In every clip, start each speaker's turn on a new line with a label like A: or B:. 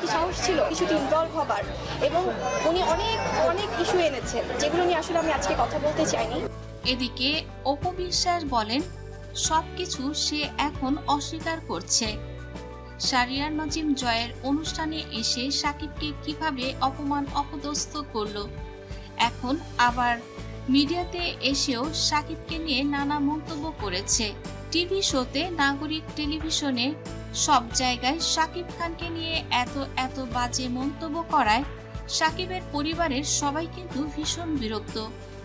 A: কি সাহস ছিল কিছুতে ইনভলভ হবার এবং উনি অনেক অনেক ইস্যু এনেছেন, যেগুলো নিয়ে আসলে আমি আজকে কথা বলতে চাইনি।
B: এদিকে অপবিশ্বাস বলেন, সবকিছু সে এখন অস্বীকার করছে। শারিয়ার নাজিম জয়ের অনুষ্ঠানে এসে সাকিবকে কীভাবে অপমান অপদস্থ করল। এখন আবার মিডিয়াতে এসেও সাকিবকে নিয়ে নানা মন্তব্য করেছে। টিভি শোতে নাগরিক টেলিভিশনে সব জায়গায় সাকিব খানকে নিয়ে এত এত বাজে মন্তব্য করায় সাকিবের পরিবারের সবাই কিন্তু ভীষণ বিরক্ত।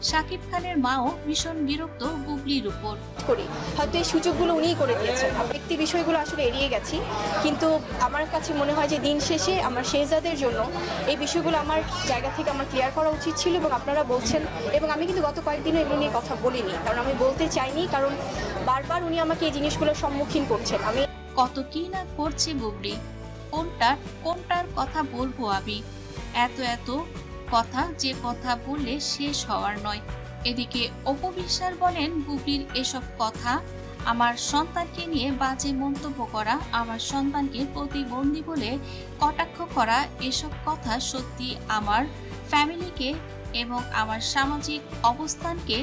B: সাকিব খানের মাও ভীষণ বিরক্ত বুবলির উপর।
A: করি। হয়তো এই সুযোগগুলো উনিই করে দিয়েছেন। ব্যক্তি বিষয়গুলো আসলে এড়িয়ে গেছি, কিন্তু আমার কাছে মনে হয় যে দিন শেষে আমার শেহজাদের জন্য এই বিষয়গুলো আমার জায়গা থেকে আমার ক্লিয়ার করা উচিত ছিল এবং আপনারা বলছেন, এবং আমি কিন্তু গত কয়েকদিনও এগুলো নিয়ে কথা বলিনি, কারণ আমি বলতে চাইনি, কারণ বারবার উনি আমাকে এই জিনিসগুলোর সম্মুখীন করছেন। আমি
B: কত কি না করছে বুবলি? কোনটার কোনটার কথা বলব আমি? এত এত কথা, যে কথা বললে শেষ হওয়ার নয়। এদিকে অপবিশ্বাস বলেন, বুবলির এসব কথা আমার সন্তানকে নিয়ে বাজে মন্তব্য করা, আমার সন্তানকে প্রতিবন্ধী বলে কটাক্ষ করা, এসব কথা সত্যি আমার ফ্যামিলিকে এবং আমার সামাজিক অবস্থানকে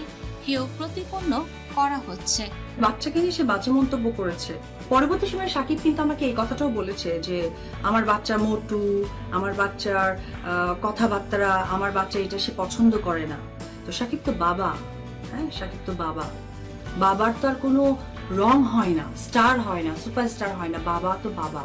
B: হেয় প্রতিপন্ন করা হচ্ছে।
C: বাচ্চাকে নিয়ে সে বাজে মন্তব্য করেছে। পরবর্তী সময় সাকিব কিন্তু আমাকে এই কথাটাও বলেছে যে, আমার বাচ্চা মোটু, আমার বাচ্চার কথাবার্তা, আমার বাচ্চা এটা সে পছন্দ করে না। তো সাকিব তো বাবা হ্যাঁ? সাকিব তো বাবা। বাবার তো আর কোনো রং হয় না, স্টার হয় না, সুপারস্টার হয় না, বাবা তো বাবা।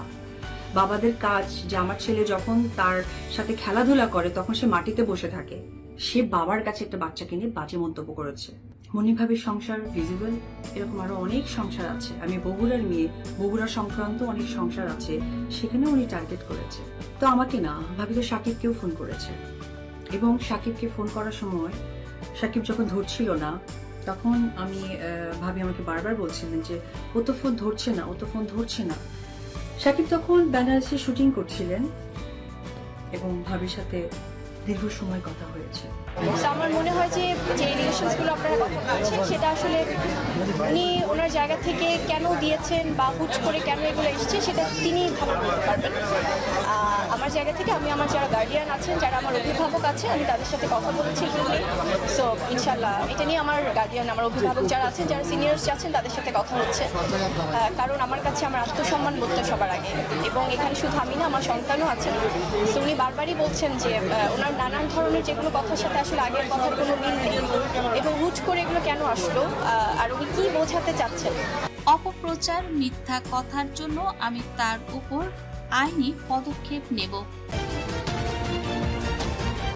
C: বাবাদের কাজ যে আমার ছেলে যখন তার সাথে খেলাধুলা করে, তখন সে মাটিতে বসে থাকে। সে বাবার কাছে একটা বাচ্চাকে নিয়ে বাজে মন্তব্য করেছে। মনিভাবে সংসার ভিজিবল এরকম আরও অনেক সংসার আছে। আমি বগুড়ার মেয়ে, বগুড়া সংক্রান্ত অনেক সংসার আছে সেখানে উনি টার্গেট করেছে। তো আমাকে না ভাবি তো সাকিবকেও ফোন করেছে। এবং সাকিবকে ফোন করার সময়, সাকিব যখন ধরছিল না, তখন আমি ভাবি আমাকে বারবার বলছিলেন যে, ও তো ফোন ধরছে না, ও তো ফোন ধরছে না। সাকিব তখন বেনারসে শুটিং করছিলেন এবং ভাবির সাথে দীর্ঘ সময় কথা হয়েছে।
A: আমার মনে হয় যে যে রিলেশনসগুলো আপনারা কথা বলছেন, সেটা আসলে উনি ওনার জায়গা থেকে কেন দিয়েছেন বা হুট করে কেন এগুলো এসছে, সেটা তিনি ভালো বলতে পারবেন। আমার জায়গা থেকে, আমি আমার যারা গার্ডিয়ান আছেন, যারা আমার অভিভাবক আছে আমি তাদের সাথে কথা বলেছি সো ইনশাল্লাহ এটা নিয়ে আমার গার্ডিয়ান আমার অভিভাবক যারা আছেন, যারা সিনিয়র্স আছেন, তাদের সাথে কথা হচ্ছে। কারণ আমার কাছে আমার আত্মসম্মান বোধটা সবার আগে। এবং এখানে শুধু আমি না, আমার সন্তানও আছেন। সো উনি বারবারই বলছেন যে ওনার নানান ধরনের যেগুলো কথার সাথে আসলে আগের কথার কোনো মিল নেই। এবং হুট করে এগুলো কেন আসলো? আর উনি কি বোঝাতে চাচ্ছেন?
B: অপপ্রচার, মিথ্যা কথার জন্য আমি তার উপর আইনি পদক্ষেপ নেব।